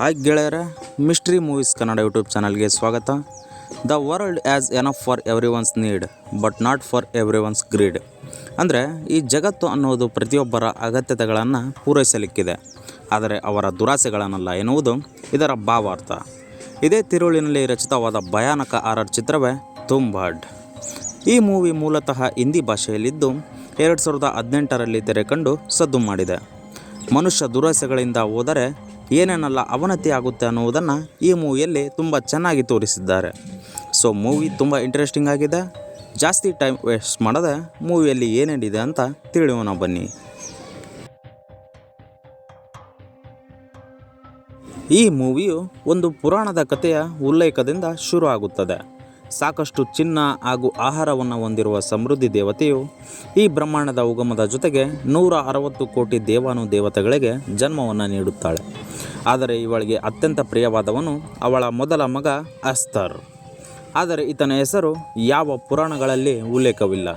Hi ಗೆಳೆಯರ mystery movies Kannada YouTube ಚಾನಲ್ಗೆ ಸ್ವಾಗತ. The world as enough for every one's need but not for every one's greed ಅಂದರೆ, ಈ ಜಗತ್ತು ಅನ್ನುವುದು ಪ್ರತಿಯೊಬ್ಬರ ಅಗತ್ಯತೆಗಳನ್ನು ಪೂರೈಸಲಿಕ್ಕಿದೆ. ಆದರೆ, ಅವರ ದುರಾಸೆಗಳನ್ನಲ್ಲ ಎನ್ನುವುದು ಇದರ ಭಾವಾರ್ಥ. ಇದೇ ತಿರುಳಿನಲ್ಲಿ ರಚಿತವಾದ ಭಯಾನಕ ಆರರ್ ಚಿತ್ರವೇ ತುಂಬಾಡ್ ಈ ಮೂವಿ ಮೂಲತಃ ಹಿಂದಿ ಭಾಷೆಯಲ್ಲಿದ್ದು ಎರಡು ಸಾವಿರದ ಹದಿನೆಂಟರಲ್ಲಿ ತೆರೆ ಕಂಡು ಸದ್ದು ಮಾಡಿದೆ. ಮನುಷ್ಯ ದುರಾಸೆಗಳಿಂದ ಹೋದರೆ ಏನೇನೆಲ್ಲ ಅವನತಿ ಆಗುತ್ತೆ ಅನ್ನುವುದನ್ನು ಈ ಮೂವಿಯಲ್ಲಿ ತುಂಬ ಚೆನ್ನಾಗಿ ತೋರಿಸಿದ್ದಾರೆ. ಸೊ ಮೂವಿ ತುಂಬ ಇಂಟ್ರೆಸ್ಟಿಂಗ್ ಆಗಿದೆ. ಜಾಸ್ತಿ ಟೈಮ್ ವೇಸ್ಟ್ ಮಾಡದೆ ಮೂವಿಯಲ್ಲಿ ಏನೇನಿದೆ ಅಂತ ತಿಳಿಯೋಣ ಬನ್ನಿ. ಈ ಮೂವಿಯು ಒಂದು ಪುರಾಣದ ಕಥೆಯ ಉಲ್ಲೇಖದಿಂದ ಶುರು ಆಗುತ್ತದೆ ಸಾಕಷ್ಟು ಚಿನ್ನ ಹಾಗೂ ಆಹಾರವನ್ನು ಹೊಂದಿರುವ ಸಮೃದ್ಧಿ ದೇವತೆಯು ಈ ಬ್ರಹ್ಮಾಂಡದ ಉಗಮದ ಜೊತೆಗೆ ನೂರ ಅರವತ್ತು ಕೋಟಿ ದೇವಾನು ದೇವತೆಗಳಿಗೆ ಜನ್ಮವನ್ನು ನೀಡುತ್ತಾಳೆ. ಆದರೆ ಇವಳಿಗೆ ಅತ್ಯಂತ ಪ್ರಿಯವಾದವನು ಅವಳ ಮೊದಲ ಮಗ ಅಸ್ತರ್. ಆದರೆ ಈತನ ಹೆಸರು ಯಾವ ಪುರಾಣಗಳಲ್ಲಿ ಉಲ್ಲೇಖವಿಲ್ಲ.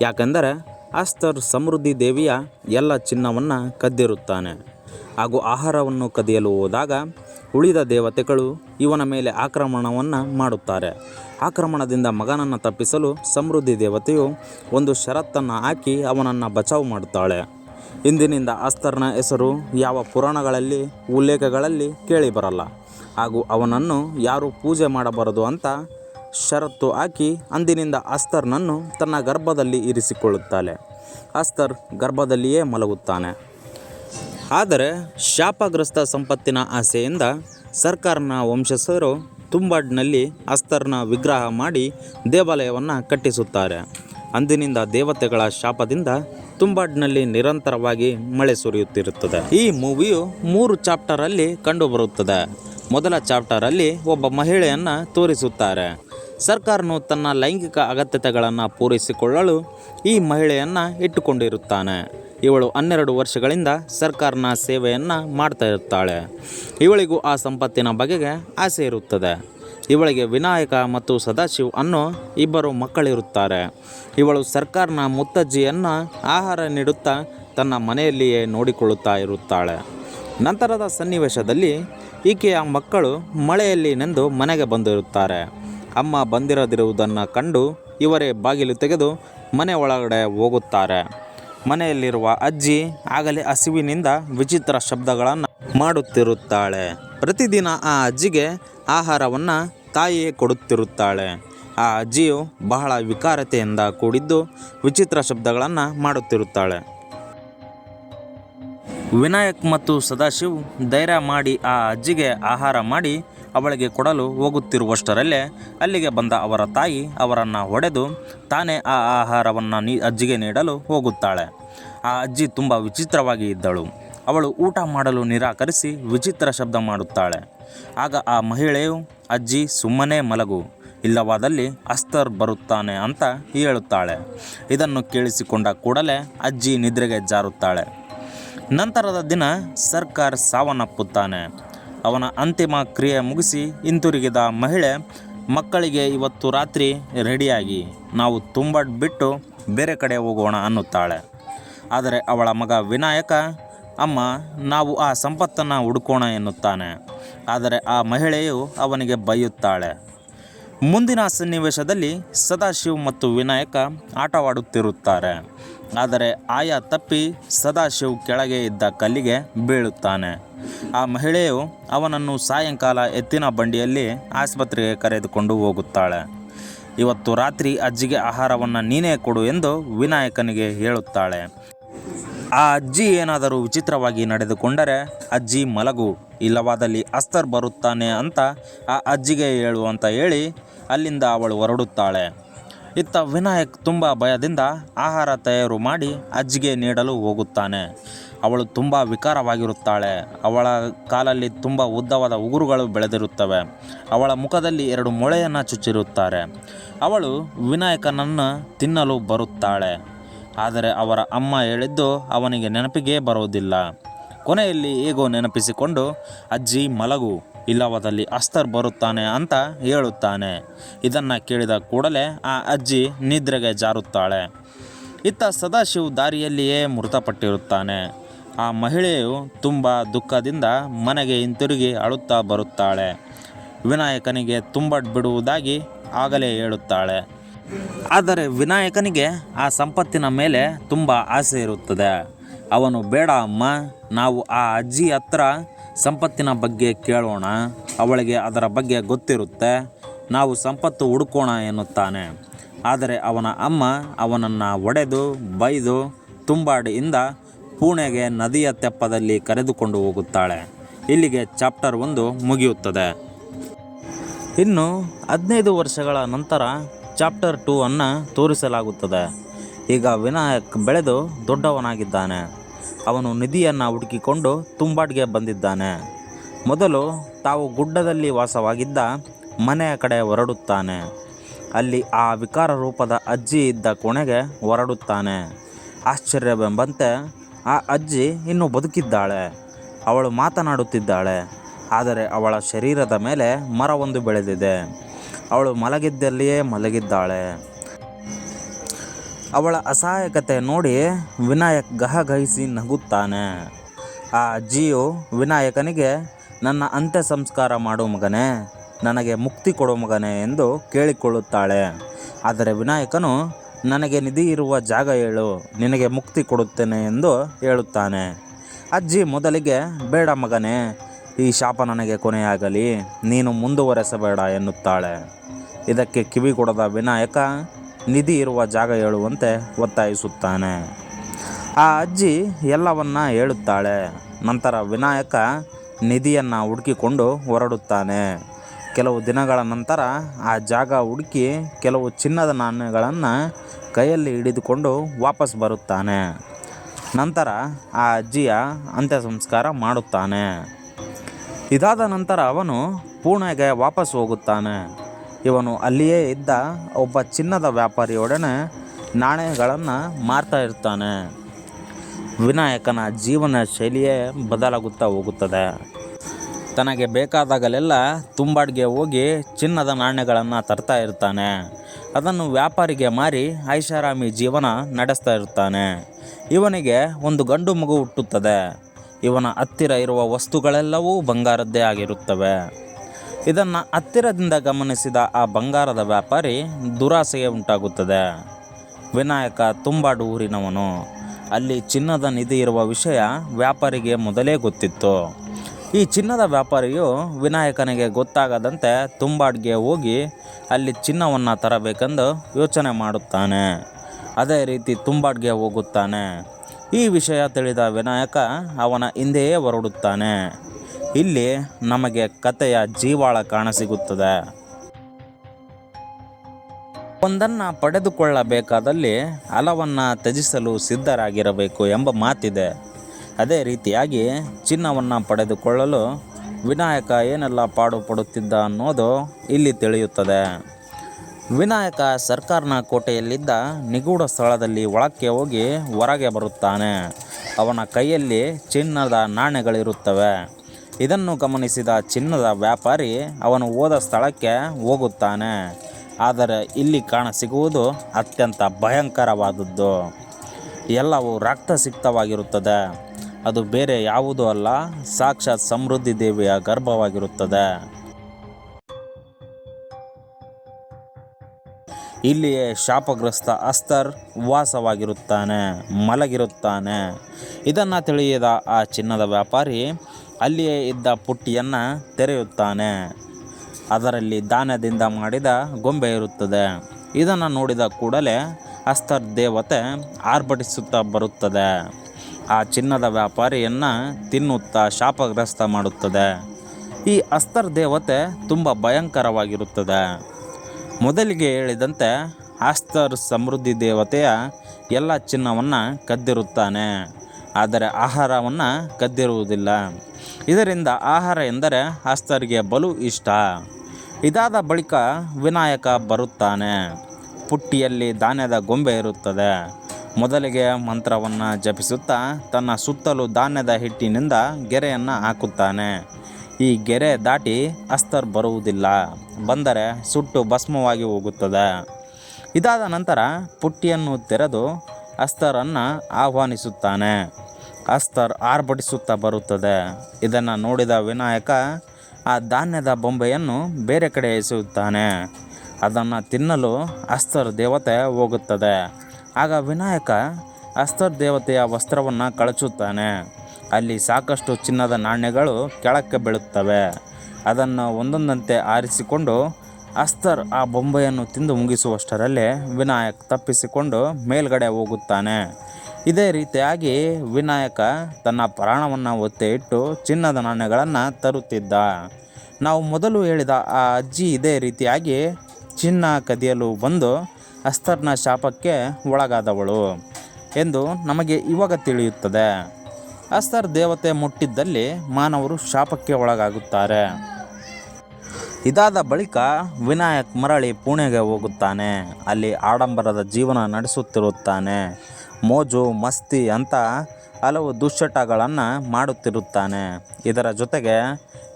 ಯಾಕೆಂದರೆ ಅಸ್ತರ್ ಸಮೃದ್ಧಿ ದೇವಿಯ ಎಲ್ಲ ಚಿನ್ನವನ್ನು ಕದ್ದಿರುತ್ತಾನೆ. ಹಾಗೂ ಆಹಾರವನ್ನು ಕದಿಯಲು ಹೋದಾಗ ಉಳಿದ ದೇವತೆಗಳು ಇವನ ಮೇಲೆ ಆಕ್ರಮಣವನ್ನು ಮಾಡುತ್ತಾರೆ. ಆಕ್ರಮಣದಿಂದ ಮಗನನ್ನು ತಪ್ಪಿಸಲು ಸಮೃದ್ಧಿ ದೇವತೆಯು ಒಂದು ಷರತ್ತನ್ನು ಹಾಕಿ ಅವನನ್ನು ಬಚಾವು ಮಾಡುತ್ತಾಳೆ ಇಂದಿನಿಂದ ಅಸ್ತರ್ನ ಹೆಸರು ಯಾವ ಪುರಾಣಗಳಲ್ಲಿ, ಉಲ್ಲೇಖಗಳಲ್ಲಿ ಕೇಳಿ ಬರಲ್ಲ ಹಾಗೂ ಅವನನ್ನು ಯಾರು ಪೂಜೆ ಮಾಡಬಾರದು ಅಂತ ಷರತ್ತು ಹಾಕಿ ಅಂದಿನಿಂದ ಅಸ್ತರ್ನನ್ನು ತನ್ನ ಗರ್ಭದಲ್ಲಿ ಇರಿಸಿಕೊಳ್ಳುತ್ತಾಳೆ. ಅಸ್ತರ್ ಗರ್ಭದಲ್ಲಿಯೇ ಮಲಗುತ್ತಾನೆ. ಆದರೆ ಶಾಪಗ್ರಸ್ತ ಸಂಪತ್ತಿನ ಆಸೆಯಿಂದ ಸರ್ಕಾರನ ವಂಶಸ್ಥರು ತುಂಬಾಡ್ನಲ್ಲಿ ಅಸ್ತರ್ನ ವಿಗ್ರಹ ಮಾಡಿ ದೇವಾಲಯವನ್ನು ಕಟ್ಟಿಸುತ್ತಾರೆ. ಅಂದಿನಿಂದ ದೇವತೆಗಳ ಶಾಪದಿಂದ ತುಂಬಾಡ್ನಲ್ಲಿ ನಿರಂತರವಾಗಿ ಮಳೆ ಸುರಿಯುತ್ತಿರುತ್ತದೆ. ಈ ಮೂವಿಯು ಮೂರು ಚಾಪ್ಟರಲ್ಲಿ ಕಂಡುಬರುತ್ತದೆ. ಮೊದಲ ಚಾಪ್ಟರಲ್ಲಿ ಒಬ್ಬ ಮಹಿಳೆಯನ್ನು ತೋರಿಸುತ್ತಾರೆ. ಸರ್ಕಾರನು ತನ್ನ ಲೈಂಗಿಕ ಅಗತ್ಯತೆಗಳನ್ನು ಪೂರೈಸಿಕೊಳ್ಳಲು ಈ ಮಹಿಳೆಯನ್ನು ಇಟ್ಟುಕೊಂಡಿರುತ್ತಾನೆ. ಇವಳು ಹನ್ನೆರಡು ವರ್ಷಗಳಿಂದ ಸರ್ಕಾರನ ಸೇವೆಯನ್ನು ಮಾಡ್ತಾ ಇರ್ತಾಳೆ. ಇವಳಿಗೂ ಆ ಸಂಪತ್ತಿನ ಬಗೆಗೆ ಆಸೆ ಇರುತ್ತದೆ. ಇವಳಿಗೆ ವಿನಾಯಕ ಮತ್ತು ಸದಾಶಿವ್ ಅನ್ನೋ ಇಬ್ಬರು ಮಕ್ಕಳಿರುತ್ತಾರೆ. ಇವಳು ಸರ್ಕಾರನ ಮುತ್ತಜ್ಜಿಯನ್ನು ಆಹಾರ ನೀಡುತ್ತಾ ತನ್ನ ಮನೆಯಲ್ಲಿಯೇ ನೋಡಿಕೊಳ್ಳುತ್ತಾ ಇರುತ್ತಾಳೆ. ನಂತರದ ಸನ್ನಿವೇಶದಲ್ಲಿ ಈಕೆಯ ಮಕ್ಕಳು ಮಳೆಯಲ್ಲಿ ನೆಂದು ಮನೆಗೆ ಬಂದಿರುತ್ತಾರೆ. ಅಮ್ಮ ಬಂದಿರದಿರುವುದನ್ನು ಕಂಡು ಇವರೇ ಬಾಗಿಲು ತೆಗೆದು ಮನೆ ಒಳಗಡೆ ಹೋಗುತ್ತಾರೆ. ಮನೆಯಲ್ಲಿರುವ ಅಜ್ಜಿ ಆಗಲೇ ಹಸಿವಿನಿಂದ ವಿಚಿತ್ರ ಶಬ್ದಗಳನ್ನು ಮಾಡುತ್ತಿರುತ್ತಾಳೆ. ಪ್ರತಿದಿನ ಆ ಅಜ್ಜಿಗೆ ಆಹಾರವನ್ನು ತಾಯಿಯೇ ಕೊಡುತ್ತಿರುತ್ತಾಳೆ. ಆ ಅಜ್ಜಿಯು ಬಹಳ ವಿಕಾರತೆಯಿಂದ ಕೂಡಿದ್ದು ವಿಚಿತ್ರ ಶಬ್ದಗಳನ್ನು ಮಾಡುತ್ತಿರುತ್ತಾಳೆ. ವಿನಾಯಕ್ ಮತ್ತು ಸದಾಶಿವ್ ಧೈರ್ಯ ಮಾಡಿ ಆ ಅಜ್ಜಿಗೆ ಆಹಾರ ಮಾಡಿ ಅವಳಿಗೆ ಕೊಡಲು ಹೋಗುತ್ತಿರುವಷ್ಟರಲ್ಲೇ ಅಲ್ಲಿಗೆ ಬಂದ ಅವರ ತಾಯಿ ಅವರನ್ನು ಹೊಡೆದು ತಾನೇ ಆ ಆಹಾರವನ್ನು ನೀ ಅಜ್ಜಿಗೆ ನೀಡಲು ಹೋಗುತ್ತಾಳೆ. ಆ ಅಜ್ಜಿ ತುಂಬ ವಿಚಿತ್ರವಾಗಿ ಇದ್ದಳು. ಅವಳು ಊಟ ಮಾಡಲು ನಿರಾಕರಿಸಿ ವಿಚಿತ್ರ ಶಬ್ದ ಮಾಡುತ್ತಾಳೆ. ಆಗ ಆ ಮಹಿಳೆಯು, ಅಜ್ಜಿ, ಸುಮ್ಮನೆ ಮಲಗು. ಇಲ್ಲವಾದಲ್ಲಿ ಅಸ್ತರ್ ಬರುತ್ತಾನೆ ಅಂತ ಹೇಳುತ್ತಾಳೆ. ಇದನ್ನು ಕೇಳಿಸಿಕೊಂಡ ಕೂಡಲೇ ಅಜ್ಜಿ ನಿದ್ರೆಗೆ ಜಾರುತ್ತಾಳೆ. ನಂತರದ ದಿನ ಸರ್ಕಾರ್ ಸಾವನ್ನಪ್ಪುತ್ತಾನೆ. ಅವನ ಅಂತಿಮ ಕ್ರಿಯೆ ಮುಗಿಸಿ ಹಿಂತಿರುಗಿದ ಮಹಿಳೆ, ಮಕ್ಕಳಿಗೆ ಇವತ್ತು ರಾತ್ರಿ ರೆಡಿಯಾಗಿ. ನಾವು ತುಂಬ ಬಿಟ್ಟು ಬೇರೆ ಕಡೆ ಹೋಗೋಣ ಅನ್ನುತ್ತಾಳೆ. ಆದರೆ ಅವಳ ಮಗ ವಿನಾಯಕ, ಅಮ್ಮ, ನಾವು ಆ ಸಂಪತ್ತನ್ನು ಹುಡುಕೋಣ ಎನ್ನುತ್ತಾನೆ. ಆದರೆ ಆ ಮಹಿಳೆಯು ಅವನಿಗೆ ಬೈಯುತ್ತಾಳೆ. ಮುಂದಿನ ಸನ್ನಿವೇಶದಲ್ಲಿ ಸದಾಶಿವ್ ಮತ್ತು ವಿನಾಯಕ ಆಟವಾಡುತ್ತಿರುತ್ತಾರೆ. ಆದರೆ ಆಯ ತಪ್ಪಿ ಸದಾಶಿವ್ ಕೆಳಗೆ ಇದ್ದ ಕಲ್ಲಿಗೆ ಬೀಳುತ್ತಾನೆ. ಆ ಮಹಿಳೆಯು ಅವನನ್ನು ಸಾಯಂಕಾಲ ಎತ್ತಿನ ಬಂಡಿಯಲ್ಲಿ ಆಸ್ಪತ್ರೆಗೆ ಕರೆದುಕೊಂಡು ಹೋಗುತ್ತಾಳೆ. ಇವತ್ತು ರಾತ್ರಿ ಅಜ್ಜಿಗೆ ಆಹಾರವನ್ನು ನೀನೇ ಕೊಡು ಎಂದು ವಿನಾಯಕನಿಗೆ ಹೇಳುತ್ತಾಳೆ. ಆ ಅಜ್ಜಿ ಏನಾದರೂ ವಿಚಿತ್ರವಾಗಿ ನಡೆದುಕೊಂಡರೆ ಅಜ್ಜಿ ಮಲಗು, ಇಲ್ಲವಾದಲ್ಲಿ ಅಸ್ತರ್ ಬರುತ್ತಾನೆ ಅಂತ ಆ ಅಜ್ಜಿಗೆ ಹೇಳು ಅಂತ ಹೇಳಿ ಅಲ್ಲಿಂದ ಅವಳು ಹೊರಡುತ್ತಾಳೆ. ಇತ್ತ ವಿನಾಯಕ್ ತುಂಬ ಭಯದಿಂದ ಆಹಾರ ತಯಾರು ಮಾಡಿ ಅಜ್ಜಿಗೆ ನೀಡಲು ಹೋಗುತ್ತಾನೆ. ಅವಳು ತುಂಬ ವಿಕಾರವಾಗಿರುತ್ತಾಳೆ. ಅವಳ ಕಾಲಲ್ಲಿ ತುಂಬ ಉದ್ದವಾದ ಉಗುರುಗಳು ಬೆಳೆದಿರುತ್ತವೆ. ಅವಳ ಮುಖದಲ್ಲಿ ಎರಡು ಮೊಳೆಯನ್ನು ಚುಚ್ಚಿರುತ್ತಾರೆ. ಅವಳು ವಿನಾಯಕನನ್ನು ತಿನ್ನಲು ಬರುತ್ತಾಳೆ. ಆದರೆ ಅವರ ಅಮ್ಮ ಹೇಳಿದ್ದು ಅವನಿಗೆ ನೆನಪಿಗೆ ಬರುವುದಿಲ್ಲ. ಕೊನೆಯಲ್ಲಿ ಹೇಗೋ ನೆನಪಿಸಿಕೊಂಡು, ಅಜ್ಜಿ ಮಲಗು. ಇಲ್ಲವಾದಲ್ಲಿ ಅಸ್ತರ್ ಬರುತ್ತಾನೆ ಅಂತ ಹೇಳುತ್ತಾನೆ. ಇದನ್ನು ಕೇಳಿದ ಕೂಡಲೇ ಆ ಅಜ್ಜಿ ನಿದ್ರೆಗೆ ಜಾರುತ್ತಾಳೆ. ಇತ್ತ ಸದಾಶಿವ್ ದಾರಿಯಲ್ಲಿಯೇ ಮೃತಪಟ್ಟಿರುತ್ತಾನೆ. ಆ ಮಹಿಳೆಯು ತುಂಬ ದುಃಖದಿಂದ ಮನೆಗೆ ಹಿಂತಿರುಗಿ ಅಳುತ್ತಾ ಬರುತ್ತಾಳೆ. ವಿನಾಯಕನಿಗೆ ತುಂಬ ಬಿಡುವುದಾಗಿ ಆಗಲೇ ಹೇಳುತ್ತಾಳೆ. ಆದರೆ ವಿನಾಯಕನಿಗೆ ಆ ಸಂಪತ್ತಿನ ಮೇಲೆ ತುಂಬ ಆಸೆ ಇರುತ್ತದೆ. ಅವನು ಬೇಡ, ಅಮ್ಮ, ನಾವು ಆ ಅಜ್ಜಿ ಹತ್ರ ಸಂಪತ್ತಿನ ಬಗ್ಗೆ ಕೇಳೋಣ, ಅವಳಿಗೆ ಅದರ ಬಗ್ಗೆ ಗೊತ್ತಿರುತ್ತೆ, ನಾವು ಸಂಪತ್ತು ಹುಡುಕೋಣ ಎನ್ನುತ್ತಾನೆ. ಆದರೆ ಅವನ ಅಮ್ಮ ಅವನನ್ನು ಒಡೆದು, ಬೈದು, ತುಂಬಾಡಿಯಿಂದ ಪುಣೆಗೆ ನದಿಯ ತೆಪ್ಪದಲ್ಲಿ ಕರೆದುಕೊಂಡು ಹೋಗುತ್ತಾಳೆ. ಇಲ್ಲಿಗೆ ಚಾಪ್ಟರ್ ಒಂದು ಮುಗಿಯುತ್ತದೆ. ಇನ್ನು ಹದಿನೈದು ವರ್ಷಗಳ ನಂತರ ಚಾಪ್ಟರ್ ಟೂ ಅನ್ನು ತೋರಿಸಲಾಗುತ್ತದೆ. ಈಗ ವಿನಾಯಕ್ ಬೆಳೆದು ದೊಡ್ಡವನಾಗಿದ್ದಾನೆ. ಅವನು ನಿಧಿಯನ್ನು ಹುಡುಕಿಕೊಂಡು ತುಂಬಾಟ್ಗೆ ಬಂದಿದ್ದಾನೆ. ಮೊದಲು ತಾವು ಗುಡ್ಡದಲ್ಲಿ ವಾಸವಾಗಿದ್ದ ಮನೆಯ ಕಡೆ ಹೊರಡುತ್ತಾನೆ. ಅಲ್ಲಿ ಆ ವಿಕಾರ ರೂಪದ ಅಜ್ಜಿ ಇದ್ದ ಕೋಣೆಗೆ ಹೊರಡುತ್ತಾನೆ. ಆಶ್ಚರ್ಯವೆಂಬಂತೆ ಆ ಅಜ್ಜಿ ಇನ್ನೂ ಬದುಕಿದ್ದಾಳೆ. ಅವಳು ಮಾತನಾಡುತ್ತಿದ್ದಾಳೆ. ಆದರೆ ಅವಳ ಶರೀರದ ಮೇಲೆ ಮರವೊಂದು ಬೆಳೆದಿದೆ. ಅವಳು ಮಲಗಿದ್ದಲ್ಲಿಯೇ ಮಲಗಿದ್ದಾಳೆ. ಅವಳ ಅಸಹಾಯಕತೆ ನೋಡಿ ವಿನಾಯಕ್ ಗಹಗಹಿಸಿ ನಗುತ್ತಾನೆ. ಆ ಅಜ್ಜಿಯು ವಿನಾಯಕನಿಗೆ, ನನ್ನ ಅಂತ್ಯ ಸಂಸ್ಕಾರ ಮಾಡು ಮಗನೇ, ನನಗೆ ಮುಕ್ತಿ ಕೊಡು ಮಗನೇ ಎಂದು ಕೇಳಿಕೊಳ್ಳುತ್ತಾಳೆ. ಆದರೆ ವಿನಾಯಕನು, ನನಗೆ ನಿಧಿ ಇರುವ ಜಾಗ ಹೇಳು ನಿನಗೆ ಮುಕ್ತಿ ಕೊಡುತ್ತೇನೆ ಎಂದು ಹೇಳುತ್ತಾನೆ. ಅಜ್ಜಿ ಮೊದಲಿಗೆ, ಬೇಡ ಮಗನೇ, ಈ ಶಾಪ ನನಗೆ ಕೊನೆಯಾಗಲಿ, ನೀನು ಮುಂದುವರೆಸಬೇಡ ಎನ್ನುತ್ತಾಳೆ. ಇದಕ್ಕೆ ಕಿವಿ ಕೊಡದ ವಿನಾಯಕ ನಿಧಿ ಇರುವ ಜಾಗ ಹೇಳುವಂತೆ ಒತ್ತಾಯಿಸುತ್ತಾನೆ. ಆ ಅಜ್ಜಿ ಎಲ್ಲವನ್ನ ಹೇಳುತ್ತಾಳೆ. ನಂತರ ವಿನಾಯಕ ನಿಧಿಯನ್ನು ಹುಡುಕಿಕೊಂಡು ಹೊರಡುತ್ತಾನೆ. ಕೆಲವು ದಿನಗಳ ನಂತರ ಆ ಜಾಗ ಹುಡುಕಿ ಕೆಲವು ಚಿನ್ನದ ನಾಣ್ಯಗಳನ್ನು ಕೈಯಲ್ಲಿ ಹಿಡಿದುಕೊಂಡು ವಾಪಸ್ ಬರುತ್ತಾನೆ. ನಂತರ ಆ ಅಜ್ಜಿಯ ಅಂತ್ಯ ಸಂಸ್ಕಾರ ಮಾಡುತ್ತಾನೆ. ಇದಾದ ನಂತರ ಅವನು ಪೂಣೆಗೆ ವಾಪಸ್ ಹೋಗುತ್ತಾನೆ. ಇವನು ಅಲ್ಲಿಯೇ ಇದ್ದ ಒಬ್ಬ ಚಿನ್ನದ ವ್ಯಾಪಾರಿಯೊಡನೆ ನಾಣ್ಯಗಳನ್ನು ಮಾರ್ತಾ ಇರ್ತಾನೆ. ವಿನಾಯಕನ ಜೀವನ ಶೈಲಿಯೇ ಬದಲಾಗುತ್ತಾ ಹೋಗುತ್ತದೆ. ತನಗೆ ಬೇಕಾದಾಗಲೆಲ್ಲ ತುಂಬಾಡ್ಗೆ ಹೋಗಿ ಚಿನ್ನದ ನಾಣ್ಯಗಳನ್ನು ತರ್ತಾ ಇರ್ತಾನೆ. ಅದನ್ನು ವ್ಯಾಪಾರಿಗೆ ಮಾರಿ ಐಷಾರಾಮಿ ಜೀವನ ನಡೆಸ್ತಾ ಇರ್ತಾನೆ. ಇವನಿಗೆ ಒಂದು ಗಂಡು ಮಗು ಹುಟ್ಟುತ್ತದೆ. ಇವನ ಹತ್ತಿರ ಇರುವ ವಸ್ತುಗಳೆಲ್ಲವೂ ಬಂಗಾರದ್ದೇ ಆಗಿರುತ್ತವೆ. ಇದನ್ನು ಹತ್ತಿರದಿಂದ ಗಮನಿಸಿದ ಆ ಬಂಗಾರದ ವ್ಯಾಪಾರಿ ದುರಾಸೆಗೆ ಉಂಟಾಗುತ್ತದೆ. ವಿನಾಯಕ ತುಂಬಾಡು ಊರಿನವನು ಅಲ್ಲಿ ಚಿನ್ನದ ನಿಧಿ ಇರುವ ವಿಷಯ ವ್ಯಾಪಾರಿಗೆ ಮೊದಲೇ ಗೊತ್ತಿತ್ತು. ಈ ಚಿನ್ನದ ವ್ಯಾಪಾರಿಯು ವಿನಾಯಕನಿಗೆ ಗೊತ್ತಾಗದಂತೆ ತುಂಬಾಡ್ಗೆ ಹೋಗಿ ಅಲ್ಲಿ ಚಿನ್ನವನ್ನು ತರಬೇಕೆಂದು ಯೋಚನೆ ಮಾಡುತ್ತಾನೆ. ಅದೇ ರೀತಿ ತುಂಬಾಡ್ಗೆ ಹೋಗುತ್ತಾನೆ. ಈ ವಿಷಯ ತಿಳಿದ ವಿನಾಯಕ ಅವನ ಹಿಂದೆಯೇ ಹೊರಡುತ್ತಾನೆ. ಇಲ್ಲಿ ನಮಗೆ ಕತೆಯ ಜೀವಾಳ ಕಾಣಸಿಗುತ್ತದೆ. ಒಂದನ್ನು ಪಡೆದುಕೊಳ್ಳಬೇಕಾದಲ್ಲಿ ಹಲವನ್ನು ತ್ಯಜಿಸಲು ಸಿದ್ಧರಾಗಿರಬೇಕು ಎಂಬ ಮಾತಿದೆ. ಅದೇ ರೀತಿಯಾಗಿ ಚಿನ್ನವನ್ನು ಪಡೆದುಕೊಳ್ಳಲು ವಿನಾಯಕ ಏನೆಲ್ಲ ಪಾಡುಪಡುತ್ತಿದ್ದ ಅನ್ನೋದು ಇಲ್ಲಿ ತಿಳಿಯುತ್ತದೆ. ವಿನಾಯಕ ಸರ್ಕಾರನ ಕೋಟೆಯಲ್ಲಿದ್ದ ನಿಗೂಢ ಸ್ಥಳದಲ್ಲಿ ಒಳಕ್ಕೆ ಹೋಗಿ ಹೊರಗೆ ಬರುತ್ತಾನೆ. ಅವನ ಕೈಯಲ್ಲಿ ಚಿನ್ನದ ನಾಣ್ಯಗಳಿರುತ್ತವೆ. ಇದನ್ನು ಗಮನಿಸಿದ ಚಿನ್ನದ ವ್ಯಾಪಾರಿ ಅವನು ಹೋದ ಸ್ಥಳಕ್ಕೆ ಹೋಗುತ್ತಾನೆ. ಆದರೆ ಇಲ್ಲಿ ಕಾಣಸಿಗುವುದು ಅತ್ಯಂತ ಭಯಂಕರವಾದದ್ದು. ಎಲ್ಲವೂ ರಕ್ತಸಿಕ್ತವಾಗಿರುತ್ತದೆ. ಅದು ಬೇರೆ ಯಾವುದೂ ಅಲ್ಲ, ಸಾಕ್ಷಾತ್ ಸಮೃದ್ಧಿ ದೇವಿಯ ಗರ್ಭವಾಗಿರುತ್ತದೆ. ಇಲ್ಲಿಯೇ ಶಾಪಗ್ರಸ್ತ ಅಸ್ತರ್ ವಾಸವಾಗಿರುತ್ತಾನೆ ಮಲಗಿರುತ್ತಾನೆ. ಇದನ್ನು ತಿಳಿಯದ ಆ ಚಿನ್ನದ ವ್ಯಾಪಾರಿ ಅಲ್ಲಿಯೇ ಇದ್ದ ಪುಟ್ಟಿಯನ್ನು ತೆರೆಯುತ್ತಾನೆ. ಅದರಲ್ಲಿ ದಾನದಿಂದ ಮಾಡಿದ ಗೊಂಬೆ ಇರುತ್ತದೆ. ಇದನ್ನು ನೋಡಿದ ಕೂಡಲೇ ಅಸ್ತರ್ ದೇವತೆ ಆರ್ಭಟಿಸುತ್ತಾ ಬರುತ್ತದೆ. ಆ ಚಿನ್ನದ ವ್ಯಾಪಾರಿಯನ್ನು ತಿನ್ನುತ್ತಾ ಶಾಪಗ್ರಸ್ತ ಮಾಡುತ್ತದೆ. ಈ ಅಸ್ತರ್ ದೇವತೆ ತುಂಬ ಭಯಂಕರವಾಗಿರುತ್ತದೆ. ಮೊದಲಿಗೆ ಹೇಳಿದಂತೆ ಅಸ್ತರ್ ಸಮೃದ್ಧಿ ದೇವತೆಯ ಎಲ್ಲ ಚಿನ್ನವನ್ನು ಕದ್ದಿರುತ್ತಾನೆ. ಆದರೆ ಆಹಾರವನ್ನು ಕದ್ದಿರುವುದಿಲ್ಲ. ಇದರಿಂದ ಆಹಾರ ಎಂದರೆ ಆಸ್ತರಿಗೆ ಬಲು ಇಷ್ಟ. ಇದಾದ ಬಳಿಕ ವಿನಾಯಕ ಬರುತ್ತಾನೆ. ಪುಟ್ಟಿಯಲ್ಲಿ ಧಾನ್ಯದ ಗೊಂಬೆ ಇರುತ್ತದೆ. ಮೊದಲಿಗೆ ಮಂತ್ರವನ್ನು ಜಪಿಸುತ್ತಾ ತನ್ನ ಸುತ್ತಲೂ ಧಾನ್ಯದ ಹಿಟ್ಟಿನಿಂದ ಗೆರೆಯನ್ನು ಹಾಕುತ್ತಾನೆ. ಈ ಗೆರೆ ದಾಟಿ ಅಸ್ತರ್ ಬರುವುದಿಲ್ಲ. ಬಂದರೆ ಸುಟ್ಟು ಭಸ್ಮವಾಗಿ ಹೋಗುತ್ತದೆ. ಇದಾದ ನಂತರ ಪುಟ್ಟಿಯನ್ನು ತೆರೆದು ಅಸ್ತರನ್ನು ಆಹ್ವಾನಿಸುತ್ತಾನೆ. ಅಸ್ತರ್ ಆರ್ಭಟಿಸುತ್ತಾ ಬರುತ್ತದೆ. ಇದನ್ನು ನೋಡಿದ ವಿನಾಯಕ ಆ ಧಾನ್ಯದ ಬೊಂಬೆಯನ್ನು ಬೇರೆ ಕಡೆ ಎಸೆಯುತ್ತಾನೆ. ಅದನ್ನು ತಿನ್ನಲು ಅಸ್ತರ್ ದೇವತೆ ಹೋಗುತ್ತದೆ. ಆಗ ವಿನಾಯಕ ಅಸ್ತರ್ ದೇವತೆಯ ವಸ್ತ್ರವನ್ನು ಕಳಚುತ್ತಾನೆ. ಅಲ್ಲಿ ಸಾಕಷ್ಟು ಚಿನ್ನದ ನಾಣ್ಯಗಳು ಕೆಳಕ್ಕೆ ಬೀಳುತ್ತವೆ. ಅದನ್ನು ಒಂದೊಂದಂತೆ ಆರಿಸಿಕೊಂಡು ಅಸ್ತರ್ ಆ ಬೊಂಬೆಯನ್ನು ತಿಂದು ಮುಗಿಸುವಷ್ಟರಲ್ಲಿ ವಿನಾಯಕ್ ತಪ್ಪಿಸಿಕೊಂಡು ಮೇಲ್ಗಡೆ ಹೋಗುತ್ತಾನೆ. ಇದೇ ರೀತಿಯಾಗಿ ವಿನಾಯಕ ತನ್ನ ಪ್ರಾಣವನ್ನು ಒತ್ತೆ ಇಟ್ಟು ಚಿನ್ನದ ನಾಣ್ಯಗಳನ್ನು ತರುತ್ತಿದ್ದ. ನಾವು ಮೊದಲು ಹೇಳಿದ ಆ ಅಜ್ಜಿ ಇದೇ ರೀತಿಯಾಗಿ ಚಿನ್ನ ಕದಿಯಲು ಬಂದು ಅಸ್ತರ್ನ ಶಾಪಕ್ಕೆ ಒಳಗಾದವಳು ಎಂದು ನಮಗೆ ಇವಾಗ ತಿಳಿಯುತ್ತದೆ. ಅಸ್ತರ್ ದೇವತೆ ಮುಟ್ಟಿದ್ದಲ್ಲಿ ಮಾನವರು ಶಾಪಕ್ಕೆ ಒಳಗಾಗುತ್ತಾರೆ. ಇದಾದ ಬಳಿಕ ವಿನಾಯಕ್ ಮರಳಿ ಪುಣೆಗೆ ಹೋಗುತ್ತಾನೆ. ಅಲ್ಲಿ ಆಡಂಬರದ ಜೀವನ ನಡೆಸುತ್ತಿರುತ್ತಾನೆ. ಮೋಜು, ಮಸ್ತಿ ಅಂತ ಹಲವು ದುಶ್ಚಟಗಳನ್ನು ಮಾಡುತ್ತಿರುತ್ತಾನೆ. ಇದರ ಜೊತೆಗೆ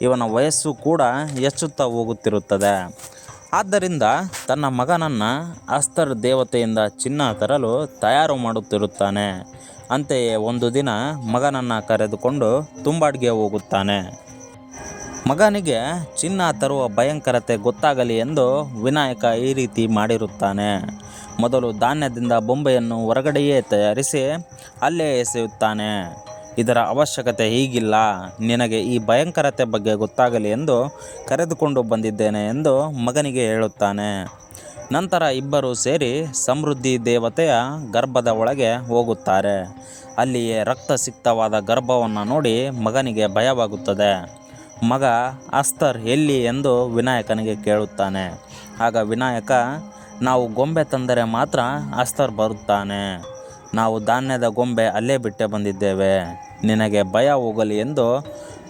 ಇವನ ವಯಸ್ಸು ಕೂಡ ಹೆಚ್ಚುತ್ತಾ ಹೋಗುತ್ತಿರುತ್ತದೆ. ಆದ್ದರಿಂದ ತನ್ನ ಮಗನನ್ನು ಅಸ್ತರ್ ದೇವತೆಯಿಂದ ಚಿನ್ನ ತರಲು ತಯಾರು ಮಾಡುತ್ತಿರುತ್ತಾನೆ. ಅಂತೆಯೇ ಒಂದು ದಿನ ಮಗನನ್ನು ಕರೆದುಕೊಂಡು ತುಂಬಾಡ್ಗೆ ಹೋಗುತ್ತಾನೆ. ಮಗನಿಗೆ ಚಿನ್ನ ತರುವ ಭಯಂಕರತೆ ಗೊತ್ತಾಗಲಿ ಎಂದು ವಿನಾಯಕ ಈ ರೀತಿ ಮಾಡಿರುತ್ತಾನೆ. ಮೊದಲು ಧಾನ್ಯದಿಂದ ಬೊಂಬೆಯನ್ನು ಹೊರಗಡೆಯೇ ತಯಾರಿಸಿ ಅಲ್ಲೇ ಎಸೆಯುತ್ತಾನೆ. ಇದರ ಅವಶ್ಯಕತೆ ಹೀಗಿಲ್ಲ. ನಿನಗೆ ಈ ಭಯಂಕರತೆ ಬಗ್ಗೆ ಗೊತ್ತಾಗಲಿ ಎಂದು ಕರೆದುಕೊಂಡು ಬಂದಿದ್ದೇನೆ ಎಂದು ಮಗನಿಗೆ ಹೇಳುತ್ತಾನೆ. ನಂತರ ಇಬ್ಬರು ಸೇರಿ ಸಮೃದ್ಧಿ ದೇವತೆಯ ಗರ್ಭದ ಒಳಗೆ ಹೋಗುತ್ತಾರೆ. ಅಲ್ಲಿಯೇ ರಕ್ತಸಿಕ್ತವಾದ ಗರ್ಭವನ್ನು ನೋಡಿ ಮಗನಿಗೆ ಭಯವಾಗುತ್ತದೆ. ಮಗ ಅಸ್ತರ್ ಎಲ್ಲಿ ಎಂದು ವಿನಾಯಕನಿಗೆ ಕೇಳುತ್ತಾನೆ. ಆಗ ವಿನಾಯಕ ನಾವು ಗೊಂಬೆ ತಂದರೆ ಮಾತ್ರ ಅಸ್ತರ್ ಬರುತ್ತಾನೆ. ನಾವು ಧಾನ್ಯದ ಗೊಂಬೆ ಅಲ್ಲೇ ಬಿಟ್ಟೆ ಬಂದಿದ್ದೇವೆ. ನಿನಗೆ ಭಯ ಹೋಗಲಿ ಎಂದು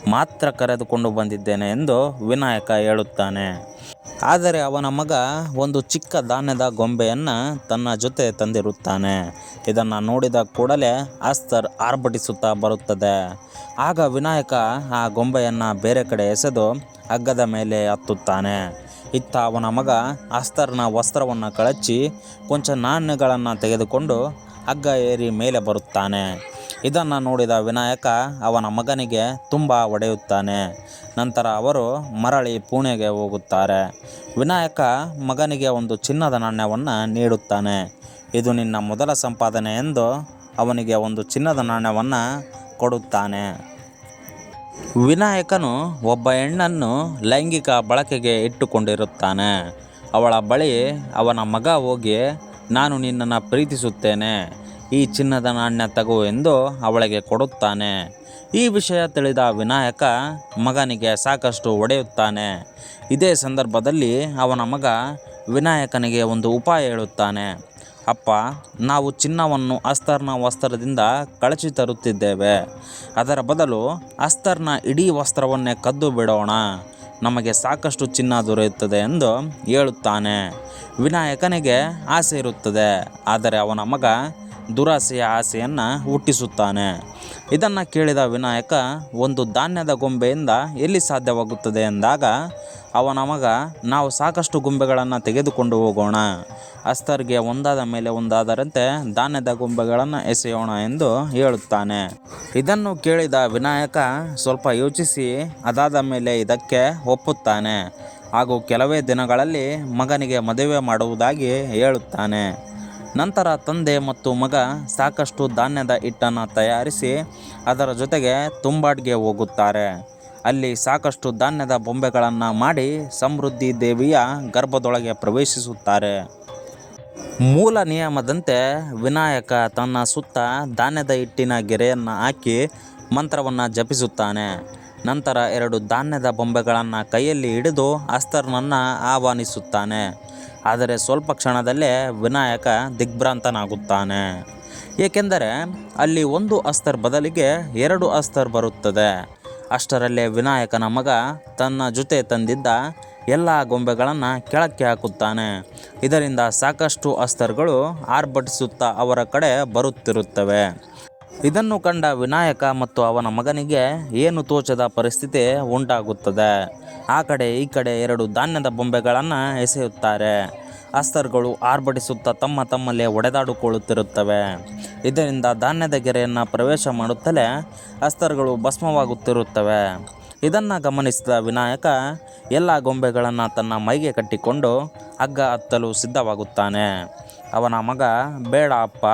ಮಾತ್ರ ಕರೆದುಕೊಂಡು ಬಂದಿದ್ದೇನೆ ಎಂದು ವಿನಾಯಕ ಹೇಳುತ್ತಾನೆ. ಆದರೆ ಅವನ ಮಗ ಒಂದು ಚಿಕ್ಕ ಧಾನ್ಯದ ಗೊಂಬೆಯನ್ನು ತನ್ನ ಜೊತೆ ತಂದಿರುತ್ತಾನೆ. ಇದನ್ನು ನೋಡಿದ ಕೂಡಲೇ ಅಸ್ತರ್ ಆರ್ಭಟಿಸುತ್ತಾ ಬರುತ್ತದೆ. ಆಗ ವಿನಾಯಕ ಆ ಗೊಂಬೆಯನ್ನು ಬೇರೆ ಕಡೆ ಎಸೆದು ಹಗ್ಗದ ಮೇಲೆ ಹತ್ತುತ್ತಾನೆ. ಇತ್ತ ಅವನ ಮಗ ಅಸ್ತರ್ನ ವಸ್ತ್ರವನ್ನು ಕಳಚಿ ಕೊಂಚ ನಾಣ್ಯಗಳನ್ನು ತೆಗೆದುಕೊಂಡು ಹಗ್ಗ ಏರಿ ಮೇಲೆ ಬರುತ್ತಾನೆ. ಇದನ್ನು ನೋಡಿದ ವಿನಾಯಕ ಅವನ ಮಗನಿಗೆ ತುಂಬ ಒಡೆಯುತ್ತಾನೆ. ನಂತರ ಅವರು ಮರಳಿ ಪುಣೆಗೆ ಹೋಗುತ್ತಾರೆ. ವಿನಾಯಕ ಮಗನಿಗೆ ಒಂದು ಚಿನ್ನದ ನಾಣ್ಯವನ್ನು ನೀಡುತ್ತಾನೆ. ಇದು ನಿನ್ನ ಮೊದಲ ಸಂಪಾದನೆ ಎಂದು ಅವನಿಗೆ ಒಂದು ಚಿನ್ನದ ನಾಣ್ಯವನ್ನು ಕೊಡುತ್ತಾನೆ. ವಿನಾಯಕನು ಒಬ್ಬ ಹೆಣ್ಣನ್ನು ಲೈಂಗಿಕ ಬಳಕೆಗೆ ಇಟ್ಟುಕೊಂಡಿರುತ್ತಾನೆ. ಅವಳ ಬಳಿ ಅವನ ಮಗ ಹೋಗಿ, ನಾನು ನಿನ್ನನ್ನು ಪ್ರೀತಿಸುತ್ತೇನೆ. ಈ ಚಿನ್ನದ ನಾಣ್ಯ ತಗೋ ಎಂದು ಅವಳಿಗೆ ಕೊಡುತ್ತಾನೆ. ಈ ವಿಷಯ ತಿಳಿದ ವಿನಾಯಕ ಮಗನಿಗೆ ಸಾಕಷ್ಟು ಒಡೆಯುತ್ತಾನೆ ಇದೇ ಸಂದರ್ಭದಲ್ಲಿ ಅವನ ಮಗ ವಿನಾಯಕನಿಗೆ ಒಂದು ಉಪಾಯ ಹೇಳುತ್ತಾನೆ. ಅಪ್ಪ, ನಾವು ಚಿನ್ನವನ್ನು ಅಸ್ತರ್ನ ವಸ್ತ್ರದಿಂದ ಕಳಚಿ ತರುತ್ತಿದ್ದೇವೆ. ಅದರ ಬದಲು ಅಸ್ತರ್ನ ಇಡೀ ವಸ್ತ್ರವನ್ನೇ ಕದ್ದು ಬಿಡೋಣ. ನಮಗೆ ಸಾಕಷ್ಟು ಚಿನ್ನ ದೊರೆಯುತ್ತದೆ ಎಂದು ಹೇಳುತ್ತಾನೆ. ವಿನಾಯಕನಿಗೆ ಆಸೆ ಇರುತ್ತದೆ. ಆದರೆ ಅವನ ಮಗ ದುರಾಸೆಯ ಆಸೆಯನ್ನು ಹುಟ್ಟಿಸುತ್ತಾನೆ. ಇದನ್ನು ಕೇಳಿದ ವಿನಾಯಕ, ಒಂದು ಧಾನ್ಯದ ಗೊಂಬೆಯಿಂದ ಎಲ್ಲಿ ಸಾಧ್ಯವಾಗುತ್ತದೆ? ಎಂದಾಗ ಅವನ ಮಗ, ನಾವು ಸಾಕಷ್ಟು ಗೊಂಬೆಗಳನ್ನು ತೆಗೆದುಕೊಂಡು ಹೋಗೋಣ. ಅಸ್ತರ್ಗೆ ಒಂದಾದ ಮೇಲೆ ಒಂದಾದರಂತೆ ಧಾನ್ಯದ ಗೊಂಬೆಗಳನ್ನು ಎಸೆಯೋಣ ಎಂದು ಹೇಳುತ್ತಾನೆ. ಇದನ್ನು ಕೇಳಿದ ವಿನಾಯಕ ಸ್ವಲ್ಪ ಯೋಚಿಸಿ, ಅದಾದ ಮೇಲೆ ಇದಕ್ಕೆ ಒಪ್ಪುತ್ತಾನೆ. ಹಾಗೂ ಕೆಲವೇ ದಿನಗಳಲ್ಲಿ ಮಗನಿಗೆ ಮದುವೆ ಮಾಡುವುದಾಗಿ ಹೇಳುತ್ತಾನೆ. ನಂತರ ತಂದೆ ಮತ್ತು ಮಗ ಸಾಕಷ್ಟು ಧಾನ್ಯದ ಹಿಟ್ಟನ್ನು ತಯಾರಿಸಿ ಅದರ ಜೊತೆಗೆ ತುಂಬಾಡ್ಗೆ ಹೋಗುತ್ತಾರೆ. ಅಲ್ಲಿ ಸಾಕಷ್ಟು ಧಾನ್ಯದ ಬೊಂಬೆಗಳನ್ನು ಮಾಡಿ ಸಮೃದ್ಧಿ ದೇವಿಯ ಗರ್ಭದೊಳಗೆ ಪ್ರವೇಶಿಸುತ್ತಾರೆ. ಮೂಲ ನಿಯಮದಂತೆ ವಿನಾಯಕ ತನ್ನ ಸುತ್ತ ಧಾನ್ಯದ ಹಿಟ್ಟಿನ ಗೆರೆಯನ್ನು ಹಾಕಿ ಮಂತ್ರವನ್ನು ಜಪಿಸುತ್ತಾನೆ. ನಂತರ ಎರಡು ಧಾನ್ಯದ ಬೊಂಬೆಗಳನ್ನು ಕೈಯಲ್ಲಿ ಹಿಡಿದು ಅಸ್ತರ್ನನ್ನು ಆಹ್ವಾನಿಸುತ್ತಾನೆ. ಆದರೆ ಸ್ವಲ್ಪ ಕ್ಷಣದಲ್ಲೇ ವಿನಾಯಕ ದಿಗ್ಭ್ರಾಂತನಾಗುತ್ತಾನೆ. ಏಕೆಂದರೆ ಅಲ್ಲಿ ಒಂದು ಅಸ್ತರ್ ಬದಲಿಗೆ ಎರಡು ಅಸ್ತರ್ ಬರುತ್ತದೆ. ಅಷ್ಟರಲ್ಲೇ ವಿನಾಯಕನ ಮಗ ತನ್ನ ಜೊತೆ ತಂದಿದ್ದ ಎಲ್ಲ ಗೊಂಬೆಗಳನ್ನು ಕೆಳಕ್ಕೆ ಹಾಕುತ್ತಾನೆ. ಇದರಿಂದ ಸಾಕಷ್ಟು ಅಸ್ತರ್ಗಳು ಆರ್ಭಟಿಸುತ್ತಾ ಅವರ ಕಡೆ ಬರುತ್ತಿರುತ್ತವೆ. ಇದನ್ನು ಕಂಡ ವಿನಾಯಕ ಮತ್ತು ಅವನ ಮಗನಿಗೆ ಏನು ತೋಚದ ಪರಿಸ್ಥಿತಿ ಉಂಟಾಗುತ್ತದೆ? ಆ ಕಡೆ ಈ ಕಡೆ ಎರಡು ಧಾನ್ಯದ ಬೊಂಬೆಗಳನ್ನು ಎಸೆಯುತ್ತಾರೆ. ಅಸ್ತರ್ಗಳು ಆರ್ಭಟಿಸುತ್ತಾ ತಮ್ಮ ತಮ್ಮಲ್ಲೇ ಒಡೆದಾಡಿಕೊಳ್ಳುತ್ತಿರುತ್ತವೆ. ಇದರಿಂದ ಧಾನ್ಯದ ಗೆರೆಯನ್ನು ಪ್ರವೇಶ ಮಾಡುತ್ತಲೇ ಅಸ್ತರ್ಗಳು ಭಸ್ಮವಾಗುತ್ತಿರುತ್ತವೆ. ಇದನ್ನು ಗಮನಿಸಿದ ವಿನಾಯಕ ಎಲ್ಲ ಗೊಂಬೆಗಳನ್ನು ತನ್ನ ಮೈಗೆ ಕಟ್ಟಿಕೊಂಡು ಹಗ್ಗ ಹತ್ತಲು ಸಿದ್ಧವಾಗುತ್ತಾನೆ. ಅವನ ಮಗ, ಬೇಡ ಅಪ್ಪ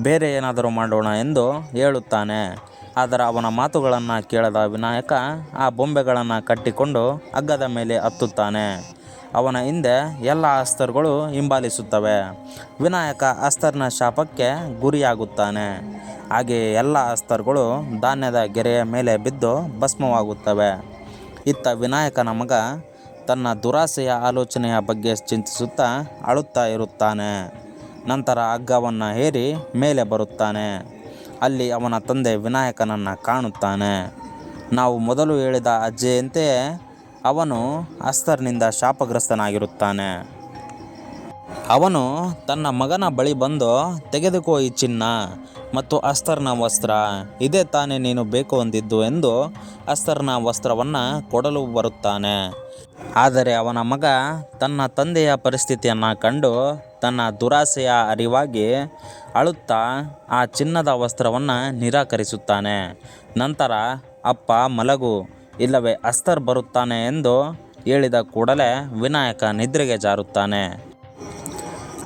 ಬೇರೆ ಏನಾದರೂ ಮಾಡೋಣ ಎಂದು ಹೇಳುತ್ತಾನೆ. ಆದರೆ ಅವನ ಮಾತುಗಳನ್ನು ಕೇಳದ ವಿನಾಯಕ ಆ ಬೊಂಬೆಗಳನ್ನು ಕಟ್ಟಿಕೊಂಡು ಹಗ್ಗದ ಮೇಲೆ ಹತ್ತುತ್ತಾನೆ. ಅವನ ಹಿಂದೆ ಎಲ್ಲ ಅಸ್ತರ್ಗಳು ಹಿಂಬಾಲಿಸುತ್ತವೆ. ವಿನಾಯಕ ಅಸ್ತರ್ನ ಶಾಪಕ್ಕೆ ಗುರಿಯಾಗುತ್ತಾನೆ. ಹಾಗೆಯೇ ಎಲ್ಲ ಅಸ್ತರ್ಗಳು ಧಾನ್ಯದ ಗೆರೆಯ ಮೇಲೆ ಬಿದ್ದು ಭಸ್ಮವಾಗುತ್ತವೆ. ಇತ್ತ ವಿನಾಯಕನ ಮಗ ತನ್ನ ದುರಾಸೆಯ ಆಲೋಚನೆಯ ಬಗ್ಗೆ ಚಿಂತಿಸುತ್ತಾ ಅಳುತ್ತಾ ಇರುತ್ತಾನೆ. ನಂತರ ಹಗ್ಗವನ್ನು ಏರಿ ಮೇಲೆ ಬರುತ್ತಾನೆ. ಅಲ್ಲಿ ಅವನ ತಂದೆ ವಿನಾಯಕನನ್ನು ಕಾಣುತ್ತಾನೆ. ನಾವು ಮೊದಲು ಹೇಳಿದ ಅಜ್ಜೆಯಂತೆಯೇ ಅವನು ಅಸ್ತರ್ನಿಂದ ಶಾಪಗ್ರಸ್ತನಾಗಿರುತ್ತಾನೆ. ಅವನು ತನ್ನ ಮಗನ ಬಳಿ ಬಂದು ತೆಗೆದುಕೋ ಈ ಚಿನ್ನ ಮತ್ತು ಅಸ್ತರ್ನ ವಸ್ತ್ರ. ಇದೇ ತಾನೇ ನೀನು ಬೇಕು ಅಂದಿದ್ದು ಎಂದು ಅಸ್ತರ್ನ ವಸ್ತ್ರವನ್ನು ಕೊಡಲು ಬರುತ್ತಾನೆ. ಆದರೆ ಅವನ ಮಗ ತನ್ನ ತಂದೆಯ ಪರಿಸ್ಥಿತಿಯನ್ನು ಕಂಡು ತನ್ನ ದುರಾಸೆಯ ಅರಿವಾಗಿ ಅಳುತ್ತಾ ಆ ಚಿನ್ನದ ವಸ್ತ್ರವನ್ನು ನಿರಾಕರಿಸುತ್ತಾನೆ. ನಂತರ, ಅಪ್ಪ, ಮಲಗು. ಇಲ್ಲವೇ, ಅಸ್ತರ್ ಬರುತ್ತಾನೆ ಎಂದು ಹೇಳಿದ ಕೂಡಲೇ ವಿನಾಯಕ ನಿದ್ರೆಗೆ ಜಾರುತ್ತಾನೆ.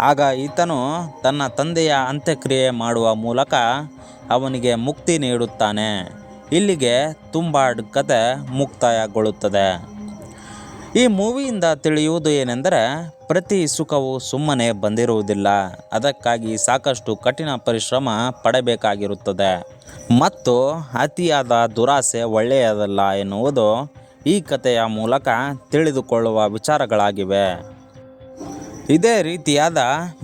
ಆಗ ಈತನು ತನ್ನ ತಂದೆಯ ಅಂತ್ಯಕ್ರಿಯೆ ಮಾಡುವ ಮೂಲಕ ಅವನಿಗೆ ಮುಕ್ತಿ ನೀಡುತ್ತಾನೆ. ಇಲ್ಲಿಗೆ ತುಂಬಾಡ್ ಕತೆ ಮುಕ್ತಾಯಗೊಳ್ಳುತ್ತದೆ. ಈ ಮೂವಿಯಿಂದ ತಿಳಿಯುವುದು ಏನೆಂದರೆ ಪ್ರತಿ ಸುಖವು ಸುಮ್ಮನೆ ಬಂದಿರುವುದಿಲ್ಲ. ಅದಕ್ಕಾಗಿ ಸಾಕಷ್ಟು ಕಠಿಣ ಪರಿಶ್ರಮ ಪಡಬೇಕಾಗಿರುತ್ತದೆ. ಮತ್ತು ಅತಿಯಾದ ದುರಾಸೆ ಒಳ್ಳೆಯದಲ್ಲ ಎನ್ನುವುದು ಈ ಕಥೆಯ ಮೂಲಕ ತಿಳಿದುಕೊಳ್ಳುವ ವಿಚಾರಗಳಾಗಿವೆ. ಇದೇ ರೀತಿಯಾದ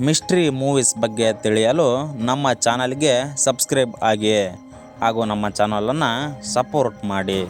ಮಿಸ್ಟ್ರಿ ಮೂವೀಸ್ ಬಗ್ಗೆ ತಿಳಿಯಲು ನಮ್ಮ ಚಾನಲ್ಗೆ ಸಬ್ಸ್ಕ್ರೈಬ್ ಆಗಿ ಹಾಗೂ ನಮ್ಮ ಚಾನಲನ್ನು ಸಪೋರ್ಟ್ ಮಾಡಿ.